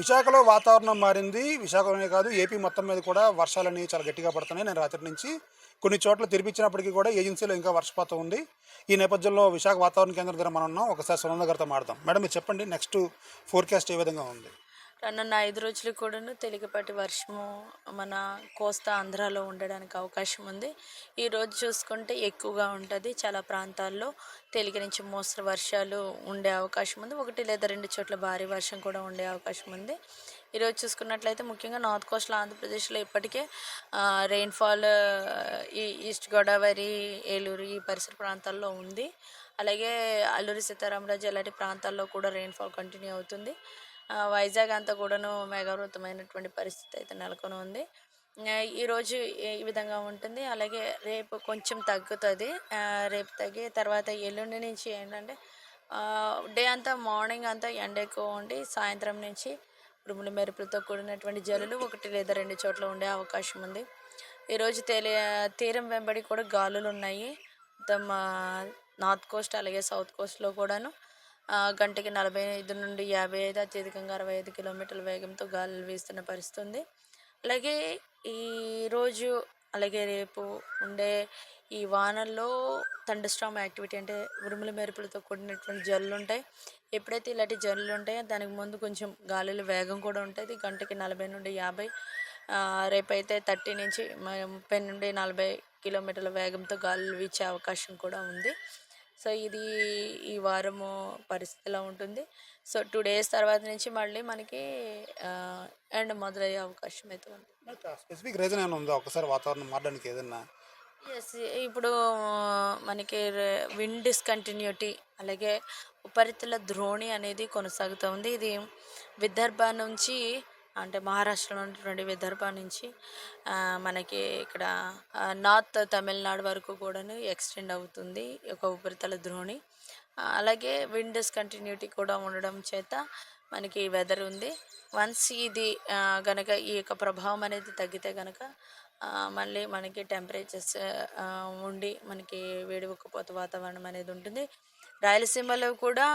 విశాఖలో వాతావరణం మారింది. విశాఖలోనే కాదు ఏపీ మొత్తం మీద కూడా వర్షాలని చాలా గట్టిగా పడుతున్నాయి. నేను రాత్రి నుంచి కొన్ని చోట్ల తెరిపించినప్పటికీ కూడా ఏజెన్సీలో ఇంకా వర్షపాతం ఉంది. ఈ నేపథ్యంలో విశాఖ వాతావరణ కేంద్రం దగ్గర మనం ఉన్నాం. ఒకసారి సునంద గారితో మాడదాం మేడం మీరు చెప్పండి నెక్స్ట్ ఫోర్కాస్ట్ ఏ విధంగా ఉంది? రానున్న ఐదు రోజులు కూడాను తేలికపాటి వర్షము మన కోస్తా ఆంధ్రాలో ఉండడానికి అవకాశం ఉంది. ఈ రోజు చూసుకుంటే ఎక్కువగా ఉంటుంది. చాలా ప్రాంతాల్లో తేలిక నుంచి మోస్తరు వర్షాలు ఉండే అవకాశం ఉంది. ఒకటి లేదా రెండు చోట్ల భారీ వర్షం కూడా ఉండే అవకాశం ఉంది. ఈరోజు చూసుకున్నట్లయితే ముఖ్యంగా నార్త్ కోస్ట్లో ఆంధ్రప్రదేశ్లో ఇప్పటికే రెయిన్ఫాల్ ఈ ఈస్ట్ గోదావరి ఏలూరు ఈ పరిసర ప్రాంతాల్లో ఉంది. అలాగే అల్లూరి సీతారామరాజు ఇలాంటి ప్రాంతాల్లో కూడా రెయిన్ఫాల్ కంటిన్యూ అవుతుంది. వైజాగ్ అంతా కూడాను మేఘావృతమైనటువంటి పరిస్థితి అయితే నెలకొని ఉంది. ఈరోజు ఈ- విధంగా ఉంటుంది. అలాగే రేపు కొంచెం తగ్గుతుంది. రేపు తగ్గి తర్వాత ఎల్లుండి నుంచి ఏంటంటే డే అంతా మార్నింగ్ అంతా ఎండ ఎక్కువ ఉండి సాయంత్రం నుంచి ఉరుములు మెరుపులతో కూడినటువంటి జల్లులు ఒకటి లేదా రెండు చోట్ల ఉండే అవకాశం ఉంది. ఈరోజు తేలి తీరం వెంబడి కూడా గాలులు ఉన్నాయి. మొత్తం నార్త్ కోస్ట్ అలాగే సౌత్ కోస్ట్లో కూడాను. గంటకి నలభై ఐదు నుండి యాభై ఐదు అత్యధికంగా అరవై ఐదు కిలోమీటర్ల వేగంతో గాలులు వీస్తున్న పరిస్థితి ఉంది అలాగే ఈరోజు అలాగే రేపు ఉండే ఈ వానల్లో థండర్స్టామ్ యాక్టివిటీ అంటే ఉరుముల మెరుపులతో కూడినటువంటి జల్లులు ఉంటాయి. ఎప్పుడైతే ఇలాంటి జల్లులు ఉంటాయో దానికి ముందు కొంచెం గాలుల వేగం కూడా ఉంటుంది. గంటకి నలభై నుండి యాభై రేపైతే థర్టీ నుంచి ముప్పై నుండి నలభై కిలోమీటర్ల వేగంతో గాలులు వీచే అవకాశం కూడా ఉంది. సో ఇది ఈ వారము పరిస్థితిలో ఉంటుంది? సో టూ డేస్ తర్వాత నుంచి మళ్ళీ మనకి ఎండ్ మొదలయ్యే అవకాశం అయితే ఉంది. స్పెసిఫిక్ రీజన్ ఏమైనా ఉందా? ఒకసారి వాతావరణం మారడానికి ఏదన్నా? ఎస్ ఇప్పుడు మనకి విండ్ డిస్కంటిన్యూటీ అలాగే ఉపరితల ద్రోణి అనేది కొనసాగుతూ ఉంది. ఇది విదర్భ నుంచి అంటే మహారాష్ట్రలో ఉన్నటువంటి విదర్భ నుంచి మనకి ఇక్కడ నార్త్ తమిళనాడు వరకు కూడాను ఎక్స్టెండ్ అవుతుంది ఒక ఉపరితల ద్రోణి. అలాగే విండ్ డిస్కంటిన్యూటీ కూడా ఉండడం చేత మనకి వెదర్ ఉంది. వన్స్ ఇది గనక ఈ యొక్క ప్రభావం అనేది తగ్గితే గనక మళ్ళీ మనకి టెంపరేచర్స్ ఉండి మనకి వేడి ఉక్కపోత వాతావరణం అనేది ఉంటుంది. రాయలసీమలో కూడా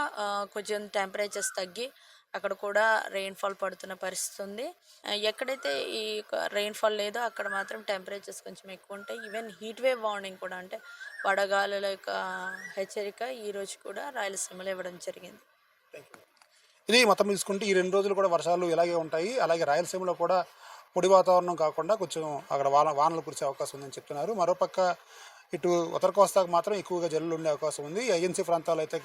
కొంచెం టెంపరేచర్స్ తగ్గి అక్కడ కూడా రెయిన్ఫాల్ పడుతున్న పరిస్థితి ఉంది. ఎక్కడైతే ఈ రెయిన్ఫాల్ లేదో అక్కడ మాత్రం టెంపరేచర్స్ కొంచెం ఎక్కువ ఉంటాయి. ఈవెన్ హీట్ వేవ్ వార్నింగ్ కూడా అంటే వడగాలుల యొక్క హెచ్చరిక ఈరోజు కూడా రాయలసీమలో ఇవ్వడం జరిగింది. ఇది మొత్తం తీసుకుంటే ఈ రెండు రోజులు కూడా వర్షాలు ఇలాగే ఉంటాయి. అలాగే రాయలసీమలో కూడా పొడి వాతావరణం కాకుండా కొంచెం అక్కడ వాన వానలు కురిసే అవకాశం ఉందని చెప్తున్నారు. మరోపక్క ఇటు ఉత్తర కోస్తాకు మాత్రం ఎక్కువగా జల్లులు ఉండే అవకాశం ఉంది. ఏజెన్సీ ప్రాంతాలు అయితే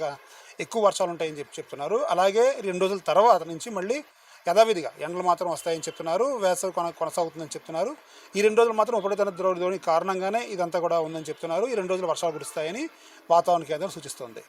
ఎక్కువ వర్షాలు ఉంటాయని చెప్పి చెప్తున్నారు. అలాగే రెండు రోజుల తర్వాత నుంచి మళ్ళీ యథావిధిగా ఎండలు మాత్రం వస్తాయని చెప్తున్నారు. వేసవి కొన కొనసాగుతుందని చెప్తున్నారు. ఈ రెండు రోజులు మాత్రం ఉపరితల ద్రోణి కారణంగానే ఇదంతా కూడా ఉందని చెప్తున్నారు. ఈ రెండు రోజులు వర్షాలు కురుస్తాయని వాతావరణ కేంద్రం సూచిస్తోంది.